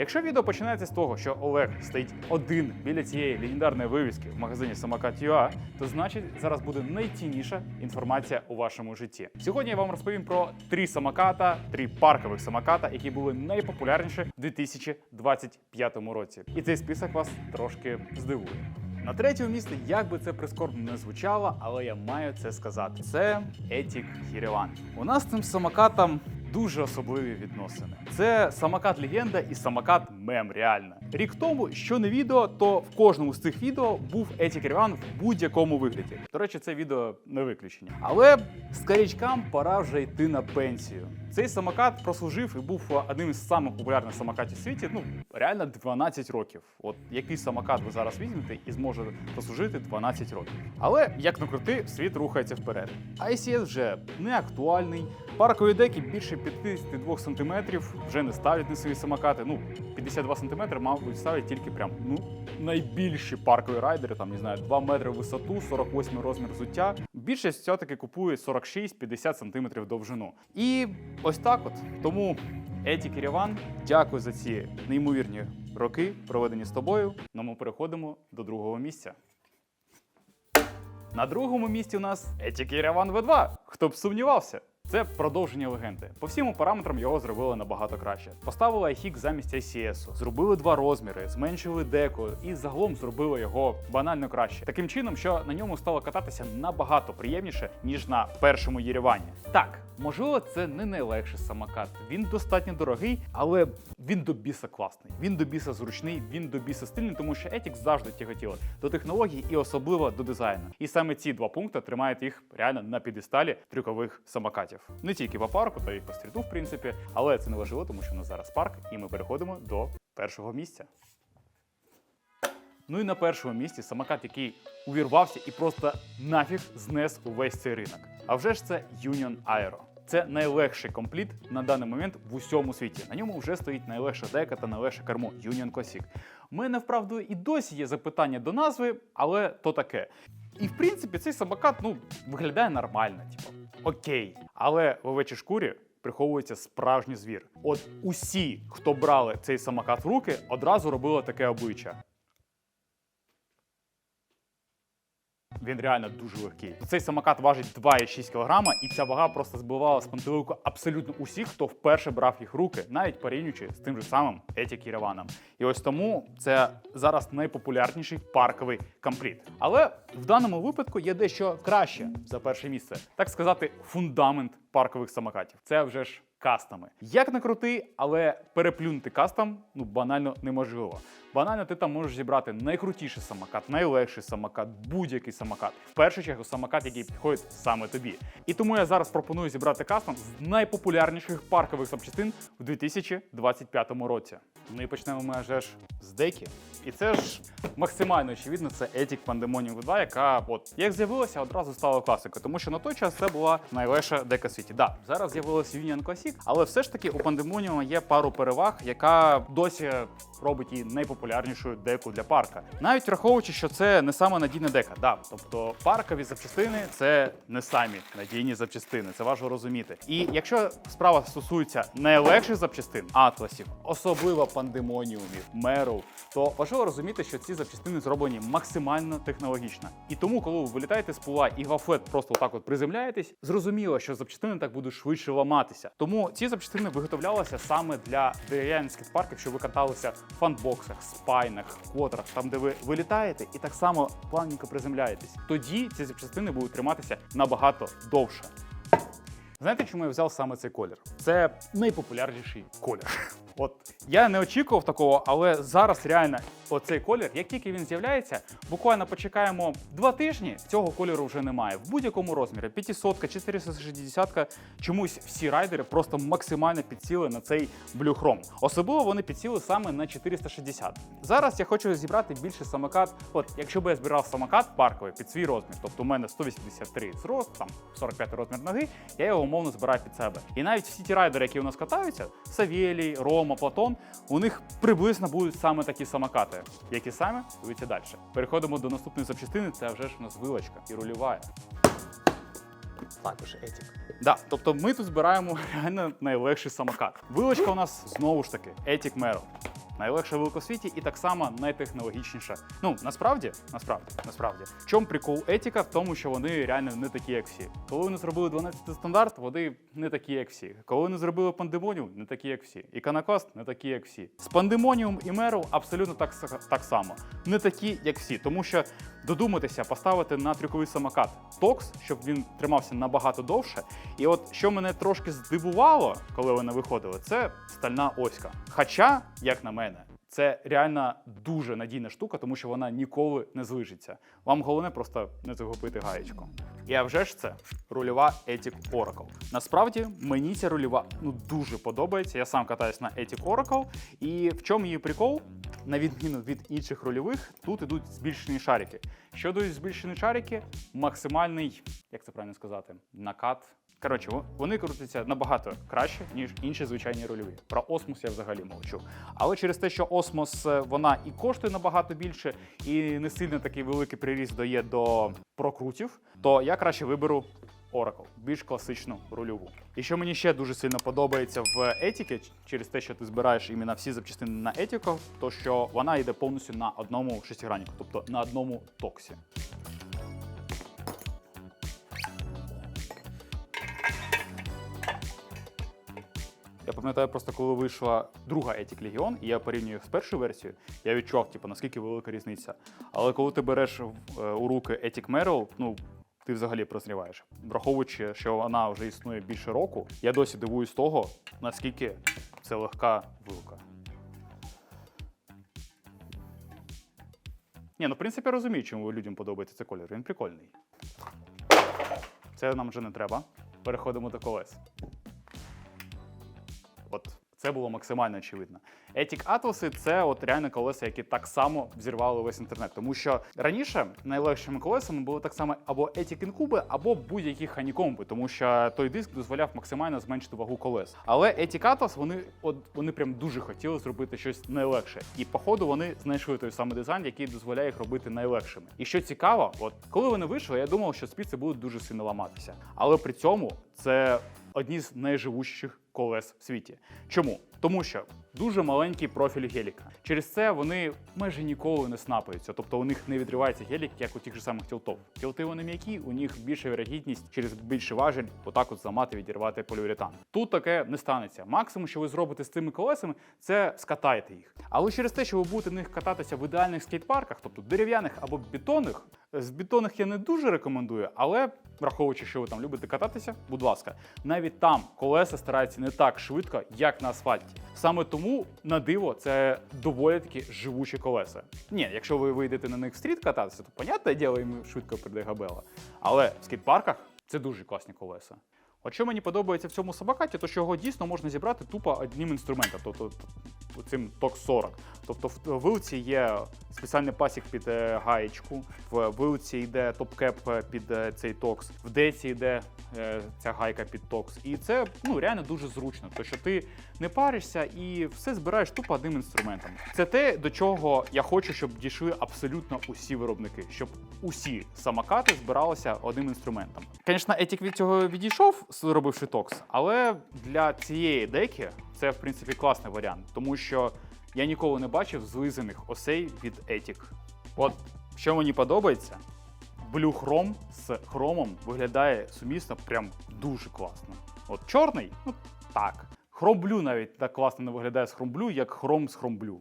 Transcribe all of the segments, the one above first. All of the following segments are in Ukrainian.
Якщо відео починається з того, що Олег стоїть один біля цієї легендарної вивіски в магазині Самокат.ua, то значить зараз буде найцінніша інформація у вашому житті. Сьогодні я вам розповім про три самоката, три паркових самоката, які були найпопулярніші в 2025 році. І цей список вас трошки здивує. На третьому місці, як би це прискорбно не звучало, але я маю це сказати. Це Етік Єреван. У нас цим самокатом дуже особливі відносини. Це самокат легенда і самокат мем. Реально. Рік тому, що не відео, то в кожному з цих відео був Еті Єреван в будь-якому вигляді. До речі, це відео не виключення. Але скарічкам пора вже йти на пенсію. Цей самокат прослужив і був одним із самих популярних самокатів в світі. Ну реально 12 років. От який самокат ви зараз візьмете і зможе прослужити 12 років. Але як не крути, світ рухається вперед. ICS вже не актуальний. Паркові деки більше 52 см вже не ставлять на свої самокати. Ну 52 см, мабуть, ставлять тільки прям ну найбільші паркові райдери, там не знаю, 2 метри висоту, 48 розмір взуття. Більшість все-таки купує 46-50 см довжину. І ось так от. Тому Еті Кіріван, дякую за ці неймовірні роки, проведені з тобою. Ну ми переходимо до другого місця. На другому місці у нас Еті Єреван V2. Хто б сумнівався? Це продовження легенди. По всім параметрам його зробили набагато краще. Поставили iHIC замість ICS, зробили два розміри, зменшили деко і загалом зробили його банально краще. Таким чином, що на ньому стало кататися набагато приємніше, ніж на першому Єревані. Так, можливо, це не найлегший самокат. Він достатньо дорогий, але він до біса класний. Він до біса зручний, він до біса стильний, тому що Etix завжди тяготіла до технологій і особливо до дизайну. І саме ці два пункти тримають їх реально на підесталі трюкових самокатів. Не тільки по парку, та й по стріту, в принципі, але це не важливо, тому що у нас зараз парк, і ми переходимо до першого місця. Ну і на першому місці самокат, який увірвався і просто нафіг знес увесь цей ринок. А вже ж це Union Aero. Це найлегший компліт на даний момент в усьому світі. На ньому вже стоїть найлегша дека та найлегше кермо Union Classic. У мене вправду і досі є запитання до назви, але то таке. І в принципі цей самокат ну виглядає нормально, типу окей. Але в овечій шкурі приховується справжній звір. От усі, хто брали цей самокат в руки, одразу робили таке обличчя. Він реально дуже легкий. Цей самокат важить 2,6 кг, і ця вага просто збивала з пантелику абсолютно усіх, хто вперше брав їх руки, навіть порівнюючи з тим же самим Еті Кіреваном. І ось тому це зараз найпопулярніший парковий компліт. Але в даному випадку є дещо краще за перше місце, так сказати, фундамент паркових самокатів. Це вже ж кастами. Як не крути, але переплюнути кастом ну банально неможливо. Банально ти там можеш зібрати найкрутіший самокат, найлегший самокат, будь-який самокат. В першу чергу самокат, який підходить саме тобі. І тому я зараз пропоную зібрати кастом з найпопулярніших паркових запчастин в 2025 році. Ну і почнемо ми вже ж з деки. І це ж максимально очевидно, це Етік Pandemonium 2, яка от як з'явилася, одразу стала класикою, тому що на той час це була найлегша дека в світі. Да, зараз з'явилася Union Classic, але все ж таки у Pandemonium є пару переваг, яка досі робить її найпопулярнішою деку для парка. Навіть враховуючи, що це не саме надійна дека. Да, тобто паркові запчастини це не самі надійні запчастини, це важливо розуміти. І якщо справа стосується найлегших запчастин, атласів, особливо пандемоніумів, меров, то важливо розуміти, що ці запчастини зроблені максимально технологічно. І тому, коли ви вилітаєте з пула і гафет просто так от приземляєтесь, зрозуміло, що запчастини так будуть швидше ламатися. Тому ці запчастини виготовлялися саме для дерев'яних скейт-парків, щоб ви каталися в фанбоксах, спайнах, котрах, там де ви вилітаєте і так само плавненько приземляєтесь. Тоді ці запчастини будуть триматися набагато довше. Знаєте, чому я взяв саме цей колір? Це найпопулярніший колір. От я не очікував такого, але зараз реально оцей колір, як тільки він з'являється, буквально почекаємо два тижні. Цього кольору вже немає. В будь-якому розмірі 500, 460 чомусь всі райдери просто максимально підсіли на цей Chrome. Особливо вони підсіли саме на 460. Зараз я хочу зібрати більше самокат. От якщо б я збирав самокат парковий під свій розмір, тобто у мене 183 зрост, там 45 розмір ноги, я його умовно збираю під себе. І навіть всі ті райдери, які у нас катаються, Савєлій, Рома, Платон, у них приблизно будуть саме такі самокати. Які саме? Дивіться далі. Переходимо до наступної запчастини. Це вже ж у нас вилочка і рульова. Також етік. Да, тобто ми тут збираємо реально найлегший самокат. Вилочка у нас знову ж таки етік Mero. Найлегша вилка у світі і так само найтехнологічніша. Ну насправді, насправді, насправді. В чому прикол етіка? В тому, що вони реально не такі, як всі. Коли вони зробили 12 стандарт, вони не такі, як всі. Коли вони зробили пандемоніум, не такі, як всі. І Канакост не такі, як всі. З пандемоніум і меру абсолютно так, так само. Не такі, як всі. Тому що додуматися, поставити на трюковий самокат токс, щоб він тримався набагато довше. І от що мене трошки здивувало, коли вони виходили, це стальна оська. Хоча, як на мене, це реально дуже надійна штука, тому що вона ніколи не злижиться. Вам головне просто не загубити гаєчку. І а вже ж це рульова Ethic Oracle. Насправді мені ця рульова ну дуже подобається. Я сам катаюсь на Ethic Oracle. І в чому її прикол? На відміну від інших рульових, тут ідуть збільшені шарики. Що дають збільшені шарики? Максимальний, як це правильно сказати, накат. Коротше, вони крутяться набагато краще, ніж інші звичайні рульові. Про осмос я взагалі мовчу. Але через те, що осмос е, вона і коштує набагато більше, і не сильно такий великий приріст дає до прокрутів, то я краще виберу Oracle, більш класичну рульову. І що мені ще дуже сильно подобається в етіки, через те, що ти збираєш іменно всі запчастини на етіку, то що вона йде повністю на одному шестиграннику, тобто на одному токсі. Я пам'ятаю просто, коли вийшла друга Ethic Legion, і я порівнюю з першою версією, я відчував, типу, наскільки велика різниця. Але коли ти береш е, у руки Ethic Merrill, ну ти взагалі прозріваєш. Враховуючи, що вона вже існує більше року, я досі дивуюсь того, наскільки це легка вилка. Ні, ну в принципі я розумію, чому людям подобається цей колір. Він прикольний. Це нам вже не треба. Переходимо до колес. От це було максимально очевидно. Ethic Atlas – це от реально колеса, які так само взірвали весь інтернет. Тому що раніше найлегшими колесами були так само або Ethic Incube, або будь-які ханікомби, тому що той диск дозволяв максимально зменшити вагу колес. Але Ethic Atlas, вони от вони прям дуже хотіли зробити щось найлегше. І походу вони знайшли той самий дизайн, який дозволяє їх робити найлегшими. І що цікаво, от коли вони вийшли, я думав, що спіци будуть дуже сильно ламатися. Але при цьому це одні з найживущих колес в світі. Чому? Тому що дуже маленький профіль геліка. Через це вони майже ніколи не снапаються, тобто у них не відривається гелік, як у тих же самих тілтов. Тілти вони м'які, у них більша вірогідність через більший важель отак от зламати, відірвати поліуретан. Тут таке не станеться. Максимум, що ви зробите з цими колесами, це скатаєте їх. Але через те, що ви будете на них кататися в ідеальних скейт-парках, тобто дерев'яних або бетонних, з бетонних я не дуже рекомендую, але враховуючи, що ви там любите кататися, будь ласка, навіть там колеса стараються не так швидко, як на асфальті. Саме тому на диво це доволі таки живучі колеса. Ні, якщо ви вийдете на них в стріт кататися, то понятне діло, їм швидко прийде габела. Але в скейт-парках це дуже класні колеса. От що мені подобається в цьому самокаті, то що його дійсно можна зібрати тупо одним інструментом, тобто цим ток 40. Тобто в вилці є спеціальний пасік під е, гаєчку, в вилці йде топ-кеп е, під е, цей токс, в деці йде ця гайка під токс. І це ну реально дуже зручно, тому що ти не паришся і все збираєш тупо одним інструментом. Це те, до чого я хочу, щоб дійшли абсолютно усі виробники, щоб усі самокати збиралися одним інструментом. Звісно, Етік від цього відійшов, зробивши токс, але для цієї деки це в принципі класний варіант, тому що я ніколи не бачив злизаних осей від Ethic. От що мені подобається, Chrome з хромом виглядає сумісно прям дуже класно. От чорний, ну так. Blue навіть так класно не виглядає з Blue, як Chrome з Blue.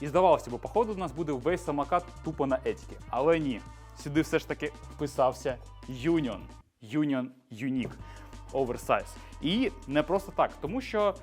І здавалося, бо походу у нас буде весь самокат тупо на етіки. Але ні. Сюди все ж таки вписався Union. Union Unique Oversize. І не просто так, тому що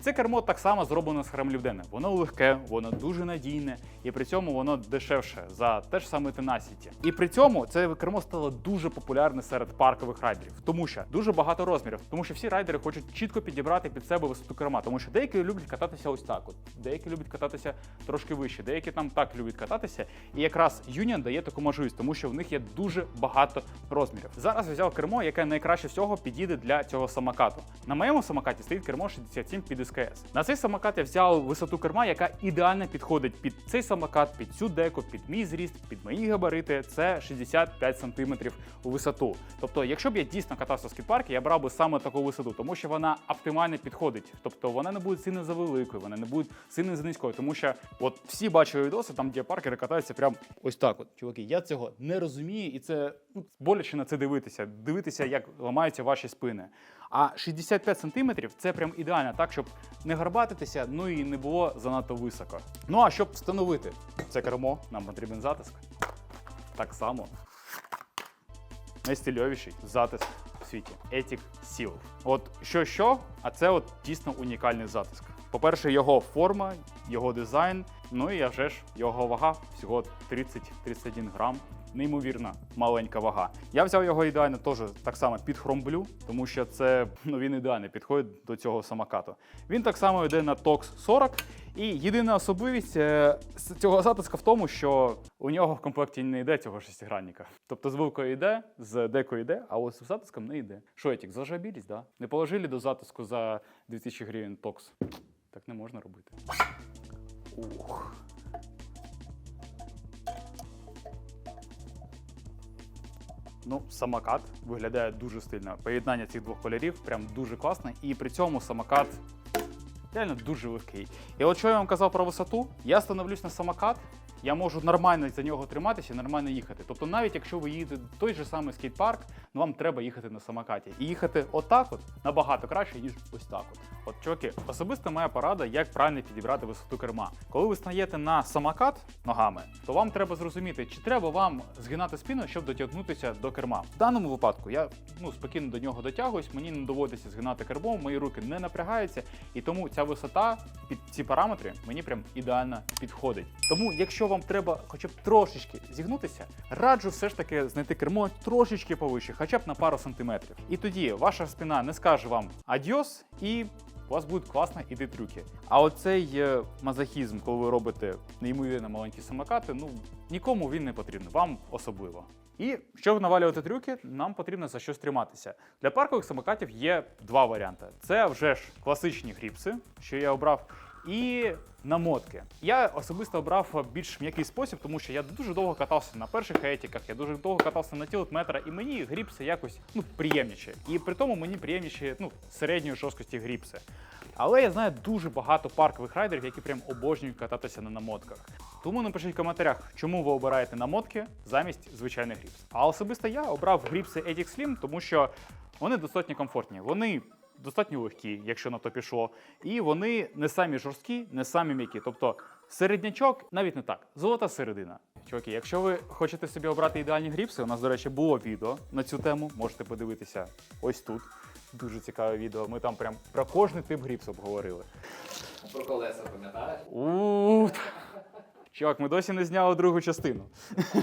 це кермо так само зроблено з хремлівдене. Воно легке, воно дуже надійне, і при цьому воно дешевше за те ж саме Tenacity. І при цьому це кермо стало дуже популярне серед паркових райдерів, тому що дуже багато розмірів, тому що всі райдери хочуть чітко підібрати під себе висоту керма, тому що деякі люблять кататися ось так, от деякі люблять кататися трошки вище, деякі там так люблять кататися. І якраз Union дає таку можливість, тому що в них є дуже багато розмірів. Зараз я взяв кермо, яке найкраще всього підійде для цього самокату. На моєму самокаті стоїть кермо 6750 СКС. На цей самокат я взяв висоту керма, яка ідеально підходить під цей самокат, під цю деку, під мій зріст, під мої габарити. Це 65 см у висоту. Тобто, якщо б я дійсно катався в скейт-парку, я брав би саме таку висоту, тому що вона оптимально підходить. Тобто вона не буде сильно завеликою, вона не буде сильно занизькою, тому що от всі бачили відоси, там де паркери катаються прям ось так. От чуваки, я цього не розумію, і це ну, боляче на це дивитися. Дивитися, як ламаються ваші спини. А 65 сантиметрів це прям ідеально, так щоб не гарбатитися, ну і не було занадто високо. Ну а щоб встановити це кермо, нам потрібен затиск. Так само найстильовіший затиск в світі Seal. От що що, а це от дійсно унікальний затиск. По-перше, його форма, його дизайн, ну і а вже ж його вага всього 30-31 грам. Неймовірно маленька вага. Я взяв його ідеально теж так само під хромблю, тому що це ну він ідеально підходить до цього самокату. Він так само йде на TOX 40. І єдина особливість е, цього затиска в тому, що у нього в комплекті не йде цього шестигранника. Тобто з йде, з декою йде, а ось з затиском не йде. Що етік, зажабілись, да? Не положили до затиску за 2000 гривень TOX. Так не можна робити. Ух. Ну, самокат виглядає дуже стильно. Поєднання цих двох кольорів прям дуже класне. І при цьому самокат реально дуже легкий. І от що я вам казав про висоту, я становлюсь на самокат, я можу нормально за нього триматися нормально їхати. Тобто, навіть якщо ви їдете в той же самий скейт-парк, ну вам треба їхати на самокаті. І їхати отак от набагато краще, ніж ось так от. От, чуваки, особисто моя порада, як правильно підібрати висоту керма. Коли ви стаєте на самокат ногами, то вам треба зрозуміти, чи треба вам згинати спину, щоб дотягнутися до керма. В даному випадку я ну спокійно до нього дотягуюсь, мені не доводиться згинати кермом, мої руки не напрягаються, і тому ця висота під ці параметри мені прям ідеально підходить. Тому, якщо вам треба хоча б трошечки зігнутися, раджу все ж таки знайти кермо трошечки повище, хоча б на пару сантиметрів. І тоді ваша спина не скаже вам адьос і. У вас будуть класно іти трюки. А оцей е, мазохізм, коли ви робите неймовірно маленькі самокати, ну нікому він не потрібен, вам особливо. І щоб навалювати трюки, нам потрібно за щось триматися. Для паркових самокатів є два варіанти: це вже ж класичні гріпси, що я обрав, і намотки. Я особисто обрав більш м'який спосіб, тому що я дуже довго катався на перших етіках, я дуже довго катався на тілет метра, і мені гріпси якось ну, приємніші. І при тому мені приємніші ну, середньої жорсткості гріпси. Але я знаю дуже багато паркових райдерів, які прям обожнюють кататися на намотках. Тому напишіть в коментарях, чому ви обираєте намотки замість звичайних гріпс. А особисто я обрав гріпси Ethic Slim, тому що вони достатньо комфортні. Вони достатньо легкі, якщо на то пішло. І вони не самі жорсткі, не самі м'які. Тобто середнячок навіть не так. Золота середина. Чуваки, якщо ви хочете собі обрати ідеальні гріпси, у нас, до речі, було відео на цю тему. Можете подивитися ось тут. Дуже цікаве відео. Ми там прям про кожний тип гріпс обговорили. Про колеса пам'ятаєш? У Чувак, ми досі не зняли другу частину.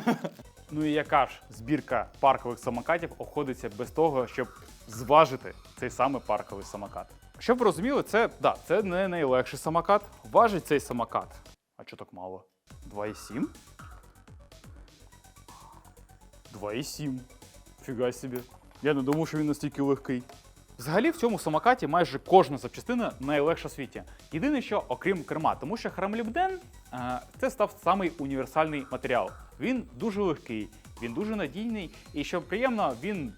ну і яка ж збірка паркових самокатів обходиться без того, щоб зважити цей саме парковий самокат. Щоб ви розуміли, це, да, це не найлегший самокат. Важить цей самокат. А чого так мало? 2,7? 2,7. Фіга собі. Я не думав, що він настільки легкий. Взагалі в цьому самокаті майже кожна запчастина найлегша в світі. Єдине, що окрім керма, тому що храмлібден е, це став самий універсальний матеріал. Він дуже легкий, він дуже надійний, і що приємно, він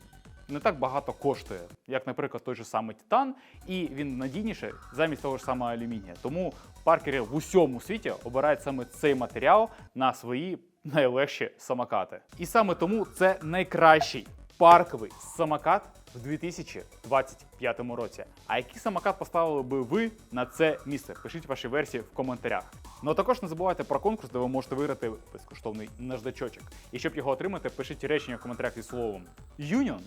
не так багато коштує, як, наприклад, той же самий Титан, і він надійніше замість того ж самого алюмінія. Тому паркери в усьому світі обирають саме цей матеріал на свої найлегші самокати. І саме тому це найкращий парковий самокат в 2025 році. А який самокат поставили би ви на це місце? Пишіть ваші версії в коментарях. Ну а також не забувайте про конкурс, де ви можете виграти безкоштовний наждачочок. І щоб його отримати, пишіть речення в коментарях зі словом Union.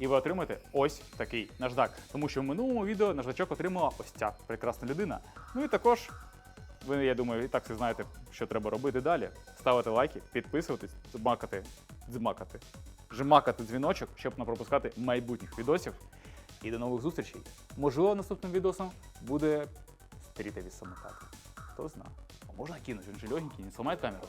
І ви отримаєте ось такий наждак. Тому що в минулому відео наждачок отримала ось ця прекрасна людина. Ну і також ви, я думаю, і так всі знаєте, що треба робити далі. Ставити лайки, підписуватись, змакати, змакати, жмакати дзвіночок, щоб не пропускати майбутніх відосів. І до нових зустрічей. Можливо, наступним відосом буде стрітові самокати. Хто знає. А можна кинуть, він же легенький, не сломає камеру.